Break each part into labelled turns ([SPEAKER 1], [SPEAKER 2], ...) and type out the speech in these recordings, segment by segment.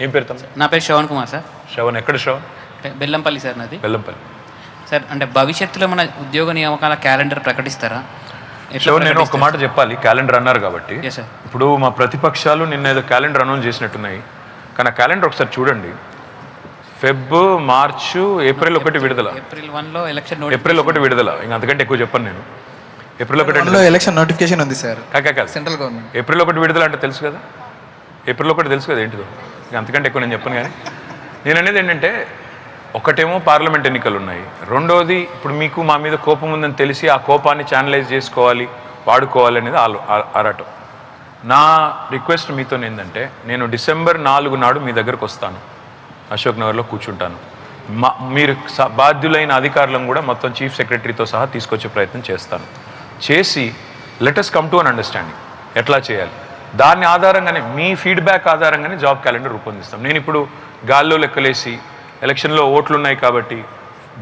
[SPEAKER 1] ఏం పేరు తమ్ముడు?
[SPEAKER 2] నా పేరు శ్రవణ్ కుమార్ సార్.
[SPEAKER 1] శ్రవణ్ ఎక్కడ శ్రవణ్?
[SPEAKER 2] బెల్లంపల్లి సార్ నాది.
[SPEAKER 1] బెల్లంపల్లి.
[SPEAKER 2] సార్ అంటే భవిష్యత్తులో మన ఉద్యోగ నియామకాల క్యాలెండర్ ప్రకటిస్తారా?
[SPEAKER 1] శ్రవణ్ నేను ఒక మాట చెప్పాలి. క్యాలెండర్ అన్నారు కాబట్టి. ఇప్పుడు మా ప్రతిపక్షాలు నిన్న ఏదో క్యాలెండర్ అనౌన్స్ చేసినట్టున్నాయి. కానీ ఆ క్యాలెండర్ ఒకసారి చూడండి. ఫెబ్ మార్చు ఏప్రిల్ ఒకటి విడుదల.
[SPEAKER 2] ఏప్రిల్ వన్లో ఎలక్షన్
[SPEAKER 1] ఏప్రిల్ ఒకటి విడుదల. ఇంకా అంతకంటే ఎక్కువ చెప్పను నేను. ఏప్రిల్ ఒకటి
[SPEAKER 3] లో ఎలక్షన్ నోటిఫికేషన్ ఉంది సార్. Central government.
[SPEAKER 1] ఏప్రిల్ ఒకటి విడుదల అంటే తెలుసు కదా? ఏప్రిల్లో ఒకటి తెలుసు కదా ఏంటిదో. అంతకంటే ఎక్కువ నేను చెప్పను కానీ. నేను అనేది ఏంటంటే ఒకటేమో పార్లమెంట్ ఎన్నికలు ఉన్నాయి. రెండోది ఇప్పుడు మీకు మా మీద కోపం ఉందని తెలిసి ఆ కోపాన్ని ఛానలైజ్ చేసుకోవాలి వాడుకోవాలి అనేది ఆలో ఆరాటం. నా రిక్వెస్ట్ మీతో ఏంటంటే నేను డిసెంబర్ నాలుగు నాడు మీ దగ్గరకు వస్తాను. అశోక్ నగర్లో కూర్చుంటాను. మా మీరు స- బాధ్యులైన అధికారులను కూడా మొత్తం చీఫ్ సెక్రటరీతో సహా తీసుకొచ్చే ప్రయత్నం చేస్తాను. చేసి let us come to an understanding ఎట్లా చేయాలి? దాన్ని ఆధారంగానే మీ ఫీడ్బ్యాక్ ఆధారంగానే జాబ్ క్యాలెండర్ రూపొందిస్తాం. నేను ఇప్పుడు గాల్లో లెక్కలేసి ఎలక్షన్లో ఓట్లు ఉన్నాయి కాబట్టి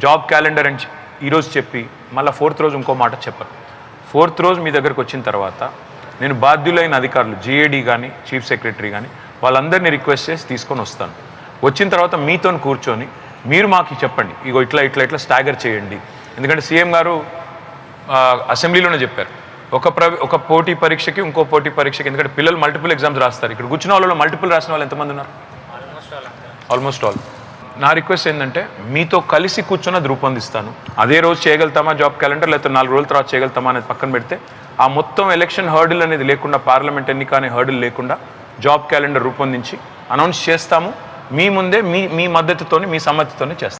[SPEAKER 1] జాబ్ క్యాలెండర్ అని ఈరోజు చెప్పి మళ్ళీ ఫోర్త్ రోజు ఇంకో మాట చెప్పను. ఫోర్త్ రోజు మీ దగ్గరకు వచ్చిన తర్వాత నేను బాధ్యులైన అధికారులు జిఏడి కానీ చీఫ్ సెక్రటరీ కానీ వాళ్ళందరినీ రిక్వెస్ట్ చేసి తీసుకొని వస్తాను. వచ్చిన తర్వాత మీతో కూర్చొని మీరు మాకు చెప్పండి. ఇగో ఇట్లా ఇట్లా ఇట్లా స్టాగర్ చేయండి. ఎందుకంటే సీఎం గారు అసెంబ్లీలోనే చెప్పారు. ఒక ప్ర ఒక పోటీ పరీక్షకి ఇంకో పోటీ పరీక్షకి ఎందుకంటే పిల్లలు మల్టిపుల్ ఎగ్జామ్స్ రాస్తారు. ఇక్కడ కూర్చున్న వాళ్ళలో మల్టిపుల్ రాసిన వాళ్ళు ఎంతమంది ఉన్నారు? ఆల్మోస్ట్ ఆల్ నా రిక్వెస్ట్ ఏంటంటే మీతో కలిసి కూర్చొని అది రూపొందిస్తాను అదే రోజు చేయగలుగుతామా జాబ్ క్యాలెండర్ లేకపోతే నాలుగు రోజుల తర్వాత చేయగలుగుతామా అనేది పక్కన పెడితే ఆ మొత్తం ఎలక్షన్ హర్డిల్ అనేది లేకుండా పార్లమెంట్ ఎన్నిక అనే హర్డిల్ లేకుండా జాబ్ క్యాలెండర్ రూపొందించి అనౌన్స్ చేస్తాము. మీ ముందే మీ మీ మద్దతుతోని మీ సమ్మతితోనే చేస్తాం.